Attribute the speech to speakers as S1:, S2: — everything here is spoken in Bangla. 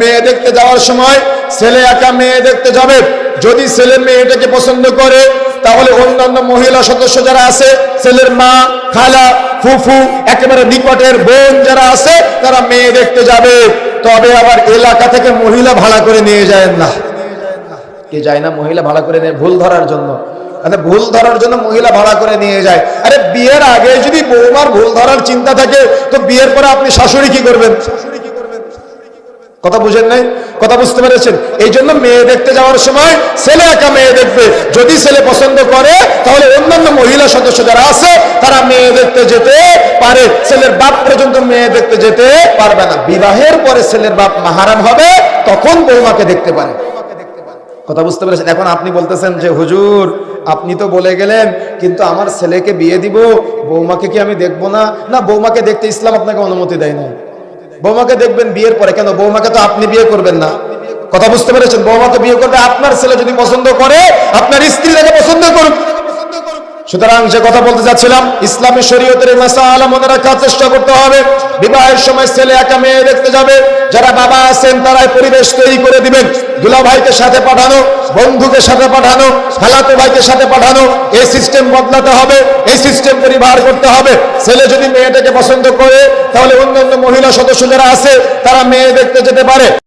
S1: মেয়ে দেখতে যাওয়ার সময় ছেলে একা মেয়ে দেখতে যাবে। যদি ছেলে মেয়েটাকে পছন্দ করে, তাহলে অন্যান্য মহিলা সদস্য যারা আছে, ছেলের মা, খালা, ফুফু, একেবারে নিকটের বোন যারা আছে, তারা মেয়ে দেখতে যাবে। তবে আবার এলাকা থেকে মহিলা ভাড়া করে নিয়ে যায় না। কে যায় না মহিলা ভাড়া করে নিয়ে? ভুল ধরার জন্য। মানে ভুল ধরার জন্য মহিলা ভাড়া করে নিয়ে যায়। আরে বিয়ের আগে যদি বৌমার ভুল ধরার চিন্তা থাকে, তো বিয়ের পরে আপনি শাশুড়ি কি করবেন? কথা বুঝেন নাই? কথা বুঝতে পেরেছেন? এই জন্য মেয়ে দেখতে যাওয়ার সময় ছেলে একা মেয়ে দেখবে। যদি ছেলে পছন্দ করে, তাহলে অন্যান্য মহিলা সদস্য যারা আছে, তারা মেয়ে দেখতে যেতে পারে। ছেলের বাপ পর্যন্ত মেয়ে দেখতে যেতে পারবে না। বিবাহের পরে ছেলের বাপ মাহারাম হবে, তখন বৌমাকে দেখতে পারে। কথা বুঝতে পেরেছেন? এখন আপনি বলতেছেন যে, হুজুর, আপনি তো বলে গেলেন, কিন্তু আমার ছেলেকে বিয়ে দিব, বৌমাকে কি আমি দেখব না? না, বৌমাকে দেখতে ইসলাম আপনাকে অনুমতি দেয় না বৌমাকে দেখবেন বিয়ের পরে, কেন বৌমাকে তো আপনি বিয়ে করবেন না? কথা বুঝতে পেরেছেন? বৌমাকে বিয়ে করবে আপনার ছেলে যদি পছন্দ করে, আপনার স্ত্রী সুতরাং যে কথা বলতে যাচ্ছিলাম, ইসলামী শরীয়তের মাসালা মনে রাখার চেষ্টা করতে হবে। বিবাহের সময় ছেলে একা মেয়ে দেখতে যাবে। যারা বাবা আছেন, তারাই পরিবেশ তৈরি করে দিবেন। দুলা ভাইকে সাথে পাঠানো, বন্ধুকে সাথে পাঠানো, খালাতো ভাইকে সাথে পাঠানো, এই সিস্টেম বদলাতে হবে, এই সিস্টেম পরিবার করতে হবে। ছেলে যদি মেয়েটাকে পছন্দ করে, তাহলে অন্যান্য মহিলা সদস্য যারা আছে, তারা মেয়ে দেখতে যেতে পারে।